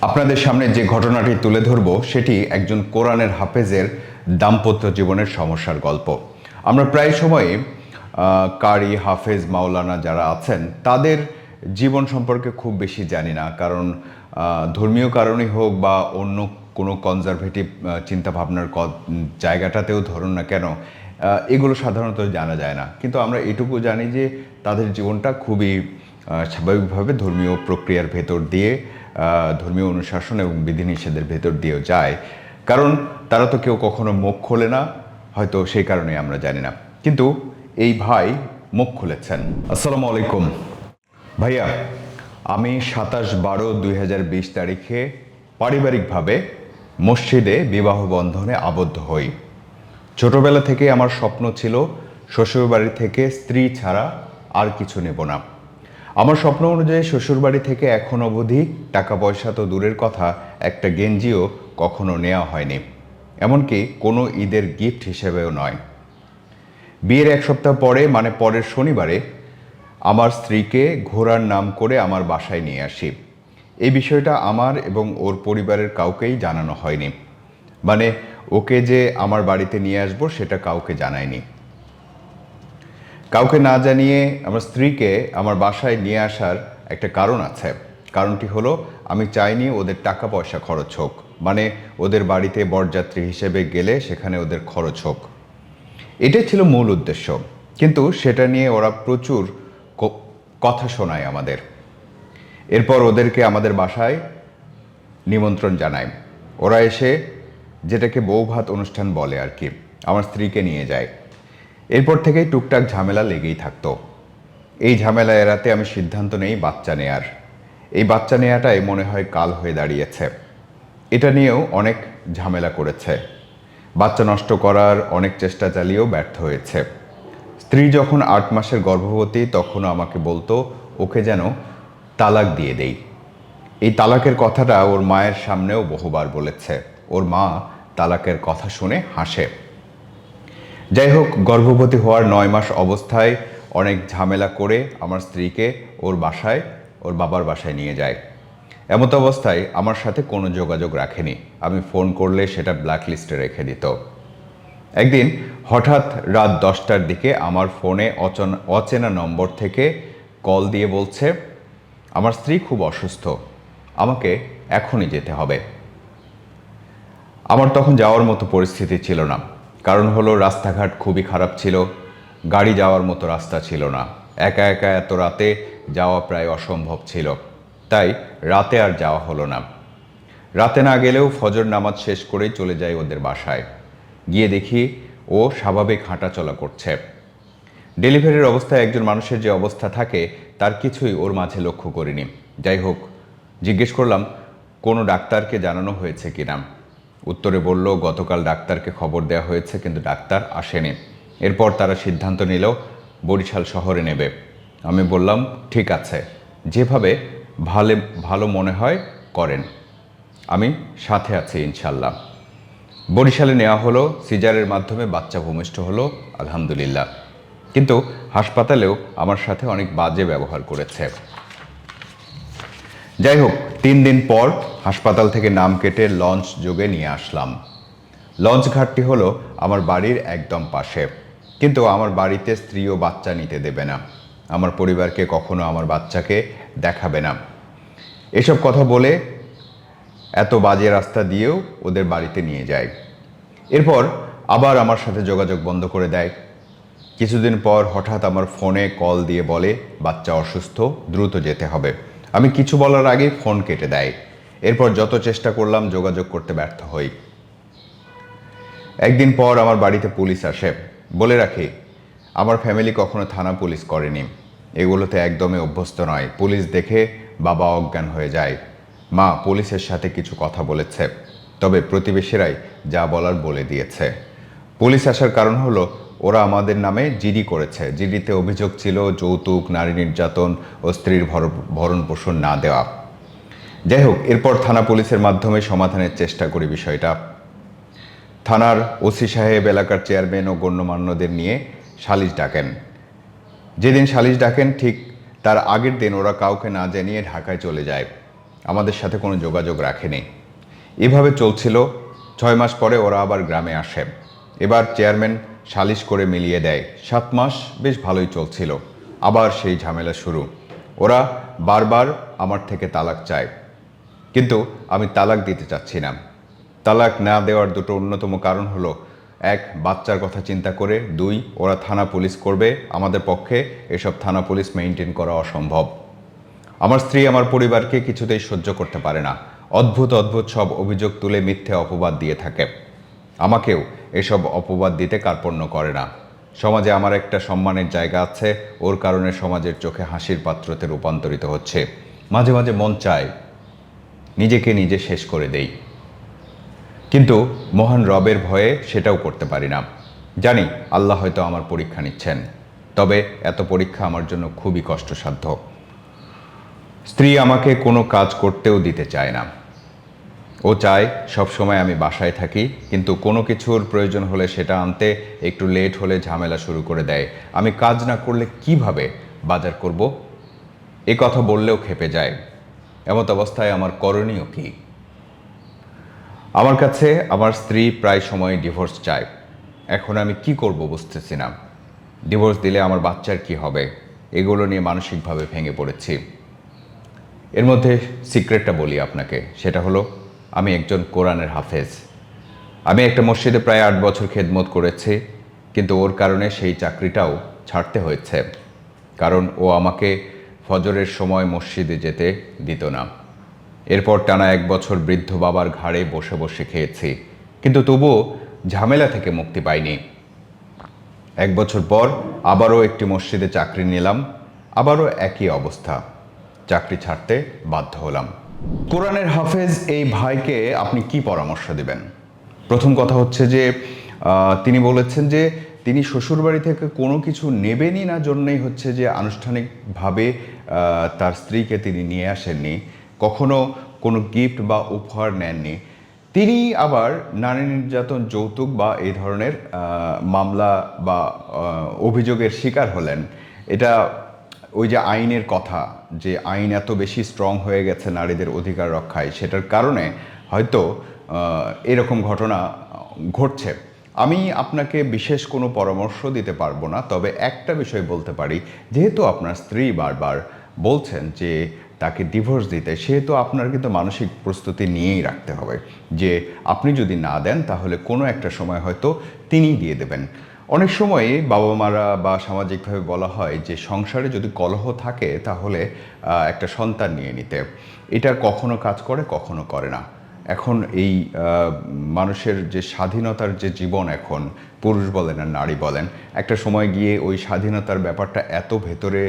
আপনাদের সামনে যে ঘটনাটি তুলে ধরব, সেটি একজন কোরআনের হাফেজের দাম্পত্য জীবনের সমস্যার গল্প। আমরা প্রায় সময়ে কারি, হাফেজ, মাওলানা যারা আছেন, তাদের জীবন সম্পর্কে খুব বেশি জানি না। কারণ ধর্মীয় কারণেই হোক বা অন্য কোনো কনজারভেটিভ চিন্তাভাবনার ক- জায়গাটাতেও ধরুন না কেন এগুলো সাধারণত জানা যায় না। কিন্তু আমরা এটুকু জানি যে, তাদের জীবনটা খুবই স্বাভাবিকভাবে ধর্মীয় প্রক্রিয়ার ভেতর দিয়ে ধর্মীয় অনুশাসন এবং বিধিনিষেধের ভেতর দিয়েও যায়। কারণ তারা তো কেউ কখনো মুখ খোলে না, হয়তো সেই কারণে আমরা জানি না। কিন্তু এই ভাই মুখ খুলেছেন। আসসালামু আলাইকুম। ভাইয়া, আমি সাতাশ বারো দুই তারিখে পারিবারিকভাবে মসজিদে বিবাহ বন্ধনে আবদ্ধ হই। ছোটবেলা থেকে আমার স্বপ্ন ছিল, শ্বশুরবাড়ি থেকে স্ত্রী ছাড়া আর কিছু নেব না। আমার স্বপ্ন অনুযায়ী শ্বশুরবাড়ি থেকে এখন অবধি টাকা পয়সা তো দূরের কথা, একটা গেঞ্জিও কখনো নেওয়া হয়নি। এমনকি কোনো ঈদের গিফট হিসেবেও নয়। বিয়ের এক সপ্তাহ পরে মানে পরের শনিবারে, আমার স্ত্রীকে ঘোড়ার নাম করে আমার বাসায় নিয়ে আসি। এই বিষয়টা আমার এবং ওর পরিবারের কাউকেই জানানো হয়নি। মানে ওকে যে আমার বাড়িতে নিয়ে আসব, সেটা কাউকে জানায়নি। কাউকে না জানিয়ে আমার স্ত্রীকে আমার বাসায় নিয়ে আসার একটা কারণ আছে। কারণটি হলো, আমি চাইনি ওদের টাকা পয়সা খরচ হোক। মানে ওদের বাড়িতে বরযাত্রী হিসেবে গেলে সেখানে ওদের খরচ হোক। এটাই ছিল মূল উদ্দেশ্য। কিন্তু সেটা নিয়ে ওরা প্রচুর কথা শোনায় আমাদের। এরপর ওদেরকে আমাদের বাসায় নিমন্ত্রণ জানায়। ওরা এসে যেটাকে বউ ভাত অনুষ্ঠান বলে আর কি, আমার স্ত্রীকে নিয়ে যায়। এরপর থেকেই টুকটাক ঝামেলা লেগেই থাকতো। এই ঝামেলা এড়াতে আমি সিদ্ধান্ত নেই বাচ্চা নেয়ার। এই বাচ্চা নেওয়াটাই মনে হয় কাল হয়ে দাঁড়িয়েছে। এটা নিয়েও অনেক ঝামেলা করেছে। বাচ্চা নষ্ট করার অনেক চেষ্টা চালিয়েও ব্যর্থ হয়েছে। স্ত্রী যখন আট মাসের গর্ভবতী, তখনও আমাকে বলতো, ওকে যেন তালাক দিয়ে দেই। এই তালাকের কথাটা ওর মায়ের সামনেও বহুবার বলেছে। ওর মা তালাকের কথা শুনে হাসে। যাই হোক গর্ভবতী হওয়ার নয় মাস অবস্থায় অনেক ঝামেলা করে আমার স্ত্রীকে ওর বাসায়, ওর বাবার বাসায় নিয়ে যায়। এমত অবস্থায় আমার সাথে কোনো যোগাযোগ রাখেনি। আমি ফোন করলে সেটা ব্ল্যাক লিস্টে রেখে দিত। একদিন হঠাৎ রাত দশটার দিকে আমার ফোনে অচেনা অচেনা নম্বর থেকে কল দিয়ে বলছে, আমার স্ত্রী খুব অসুস্থ, আমাকে এখনই যেতে হবে। আমার তখন যাওয়ার মতো পরিস্থিতি ছিল না। কারণ হলো রাস্তাঘাট খুবই খারাপ ছিল, গাড়ি যাওয়ার মতো রাস্তা ছিল না। একা একা এত রাতে যাওয়া প্রায় অসম্ভব ছিল। তাই রাতে আর যাওয়া হলো না। রাতে না গেলেও ফজর নামাজ শেষ করেই চলে যাই ওদের বাসায়। গিয়ে দেখি ও স্বাভাবিক হাঁটাচলা করছে। ডেলিভারির অবস্থায় একজন মানুষের যে অবস্থা থাকে, তার কিছুই ওর মাঝে লক্ষ্য করিনি। যাই হোক, জিজ্ঞেস করলাম, কোনো ডাক্তারকে জানানো হয়েছে কিনা? উত্তরে বলল, গতকাল ডাক্তারকে খবর দেওয়া হয়েছে, কিন্তু ডাক্তার আসেনি। এরপর তারা সিদ্ধান্ত নিল, বরিশাল শহরে নেবে। আমি বললাম, ঠিক আছে। যেভাবে ভালে, ভালো মনে হয়, করেন। আমি সাথে আছি, ইনশাল্লাহ। বরিশালে নেওয়া হলো, সিজারের মাধ্যমে বাচ্চা ভূমিষ্ঠ হলো, আলহামদুলিল্লাহ। কিন্তু হাসপাতালেও আমার সাথে অনেক বাজে ব্যবহার করেছে। যাই হোক তিন দিন পর হাসপাতাল থেকে নাম কেটে লঞ্চ যোগে নিয়ে আসলাম। লঞ্চ ঘাটটি হলো আমার বাড়ির একদম পাশে। কিন্তু আমার বাড়িতে স্ত্রী ও বাচ্চা নিতে দেবে না। আমার পরিবারকে কখনো আমার বাচ্চাকে দেখাবে না। এসব কথা বলে এত বাজে রাস্তা দিয়েও ওদের বাড়িতে নিয়ে যায়। এরপর আবার আমার সাথে যোগাযোগ বন্ধ করে দেয়। কিছুদিন পর হঠাৎ আমার ফোনে কল দিয়ে বলে, বাচ্চা অসুস্থ, দ্রুত যেতে হবে। আমি কিছু বলার আগে ফোন কেটে দেয়। এরপর যত চেষ্টা করলাম, যোগাযোগ করতে ব্যর্থ হই। একদিন পর আমার বাড়িতে পুলিশ আসে। বলে রাখি, আমার ফ্যামিলি কখনো থানা পুলিশ করেনি। এগুলোতে একদমই অভ্যস্ত নয়। পুলিশ দেখে বাবা অজ্ঞান হয়ে যায়। মা পুলিশের সাথে কিছু কথা বলেছে। তবে প্রতিবেশীরাই যা বলার বলে দিয়েছে। পুলিশ আসার কারণ হলো ওরা আমাদের নামে জিডি করেছে। জিডিতে অভিযোগ ছিল যৌতুক, নারী নির্যাতন ও স্ত্রীর ভরণ পোষণ না দেওয়া। যাই হোক, এরপর থানা পুলিশের মাধ্যমে সমাধানের চেষ্টা করি বিষয়টা। থানার ওসি সাহেব, এলাকার চেয়ারম্যান ও গণ্যমান্যদের নিয়ে সালিশ ডাকেন। যেদিন সালিশ ডাকেন, ঠিক তার আগের দিন ওরা কাউকে না জানিয়ে ঢাকায় চলে যায়। আমাদের সাথে কোনো যোগাযোগ রাখেনি। এভাবে চলছিল। ছয় মাস পরে ওরা আবার গ্রামে আসে। এবার চেয়ারম্যান সালিশ করে মিলিয়ে দেয়। সাত মাস বেশ ভালোই চলছিল। আবার সেই ঝামেলা শুরু। ওরা বারবার আমার থেকে তালাক চায়। কিন্তু আমি তালাক দিতে চাচ্ছি না। তালাক না দেওয়ার দুটো অন্যতম কারণ হলো, এক, বাচ্চার কথা চিন্তা করে, দুই, ওরা থানা পুলিশ করবে, আমাদের পক্ষে এসব থানা পুলিশ মেনটেন করা অসম্ভব। আমার স্ত্রী আমার পরিবারকে কিছুতেই সহ্য করতে পারে না। অদ্ভুত অদ্ভুত সব অভিযোগ তুলে মিথ্যে অপবাদ দিয়ে থাকে। আমাকেও এসব অপবাদ দিতে কার্পণ্য করে না। সমাজে আমার একটা সম্মানের জায়গা আছে, ওর কারণে সমাজের চোখে হাসির পাত্রতে রূপান্তরিত হচ্ছে। মাঝে মাঝে মন চায়, নিজেকে নিজে শেষ করে দেই। কিন্তু মহান রবের ভয়ে সেটাও করতে পারি না। জানি আল্লাহ হয়তো আমার পরীক্ষা নিচ্ছেন, তবে এত পরীক্ষা আমার জন্য খুবই কষ্টসাধ্য। স্ত্রী আমাকে কোনো কাজ করতেও দিতে চায় না। ও চায় সব সময় আমি বাসায় থাকি, কিন্তু কোনো কিছুর প্রয়োজন হলে সেটা আনতে একটু লেট হলে ঝামেলা শুরু করে দেয়। আমি কাজ না করলে কীভাবে বাজার করব? এ কথা বললেও খেপে যায়। এমত অবস্থায় আমার করণীয় কী? আমার কাছে আমার স্ত্রী প্রায় সময় ডিভোর্স চায়। এখন আমি কি করব বুঝতেছি না। ডিভোর্স দিলে আমার বাচ্চার কি হবে? এগুলো নিয়ে মানসিকভাবে ভেঙে পড়েছি। এর মধ্যে সিক্রেটটা বলি আপনাকে। সেটা হলো আমি একজন কোরআনের হাফেজ। আমি একটা মসজিদে প্রায় আট বছর খেদমত করেছি, কিন্তু ওর কারণে সেই চাকরিটাও ছাড়তে হয়েছে, কারণ ও আমাকে ফজরের সময় মসজিদে যেতে দিত না। এরপর টানা এক বছর বৃদ্ধ বাবার ঘাড়ে বসে বসে খেয়েছি, কিন্তু তবুও ঝামেলা থেকে মুক্তি পাইনি। এক বছর পর আবারও একটি মসজিদে চাকরি নিলাম, আবারও একই অবস্থা, চাকরি ছাড়তে বাধ্য হলাম। কোরআনের হাফেজ এই ভাইকে আপনি কি পরামর্শ দেবেন? প্রথম কথা হচ্ছে যে তিনি বলেছেন যে, তিনি শ্বশুরবাড়ি থেকে কোনো কিছু নেবেনই না, জন্যই হচ্ছে যে আনুষ্ঠানিকভাবে তার স্ত্রীকে তিনি নিয়ে আসেননি, কখনো কোনো গিফট বা উপহার নেননি। তিনি আবার নারী নির্যাতন যৌতুক বা এই ধরনের মামলা বা অভিযোগের শিকার হলেন। এটা ওই যে আইনের কথা, যে আইন এত বেশি স্ট্রং হয়ে গেছে নারীদের অধিকার রক্ষায়, সেটার কারণে হয়তো এরকম ঘটনা ঘটছে। আমি আপনাকে বিশেষ কোনো পরামর্শ দিতে পারব না, তবে একটা বিষয় বলতে পারি। যেহেতু আপনার স্ত্রী বারবার বলছেন যে তাকে ডিভোর্স দিতে, সেহেতু আপনার কিন্তু মানসিক প্রস্তুতি নিয়েই রাখতে হবে। যে আপনি যদি না দেন, তাহলে কোনো একটা সময় হয়তো তিনিই দিয়ে দেবেন। অনেক সময় বাবা মারা বা সামাজিকভাবে বলা হয় যে, সংসারে যদি কলহ থাকে, তাহলে একটা সন্তান নিয়ে নিতে। এটা কখনো কাজ করে, কখনো করে না। এখন এই মানুষের যে স্বাধীনতার যে জীবন এখন পুরুষ বলেন আর নারী বলেন, একটা সময় গিয়ে ওই স্বাধীনতার ব্যাপারটা এত ভেতরে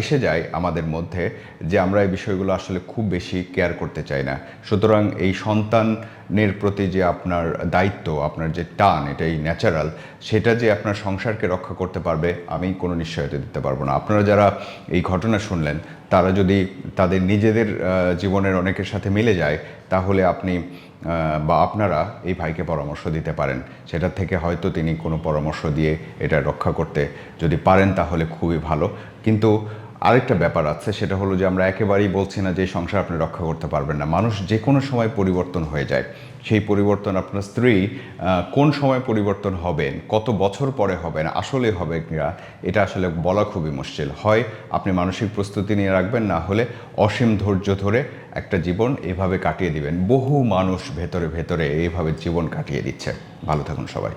এসে যায় আমাদের মধ্যে যে আমরা এই বিষয়গুলো আসলে খুব বেশি কেয়ার করতে চাই না। সুতরাং এই সন্তানের প্রতি যে আপনার দায়িত্ব, আপনার যে টান এটাই ন্যাচারাল সেটা যে আপনার সংসারকে রক্ষা করতে পারবে, আমি কোনো নিশ্চয়তা দিতে পারব না। আপনারা যারা এই ঘটনা শুনলেন, তারা যদি তাদের নিজেদের জীবনের অনেকের সাথে মিলে যায়, তাহলে আপনি বা আপনারা এই ভাইকে পরামর্শ দিতে পারেন। সেটার থেকে হয়তো তিনি কোনো পরামর্শ দিয়ে এটা রক্ষা করতে যদি পারেন তাহলে খুবই ভালো। কিন্তু আরেকটা ব্যাপার আছে, সেটা হলো যে আমরা একেবারেই বলছি না যে সংসার আপনি রক্ষা করতে পারবেন না। মানুষ যে কোনো সময় পরিবর্তন হয়ে যায়। সেই পরিবর্তন আপনার স্ত্রী কোন সময় পরিবর্তন হবেন, কত বছর পরে হবেন, আসলে হবে কিনা, এটা আসলে বলা খুবই মুশকিল। হয় আপনি মানসিক প্রস্তুতি নিয়ে রাখবেন, না হলে অসীম ধৈর্য ধরে একটা জীবন এভাবে কাটিয়ে দিবেন। বহু মানুষ ভেতরে ভেতরে এইভাবে জীবন কাটিয়ে দিচ্ছে। ভালো থাকুন সবাই।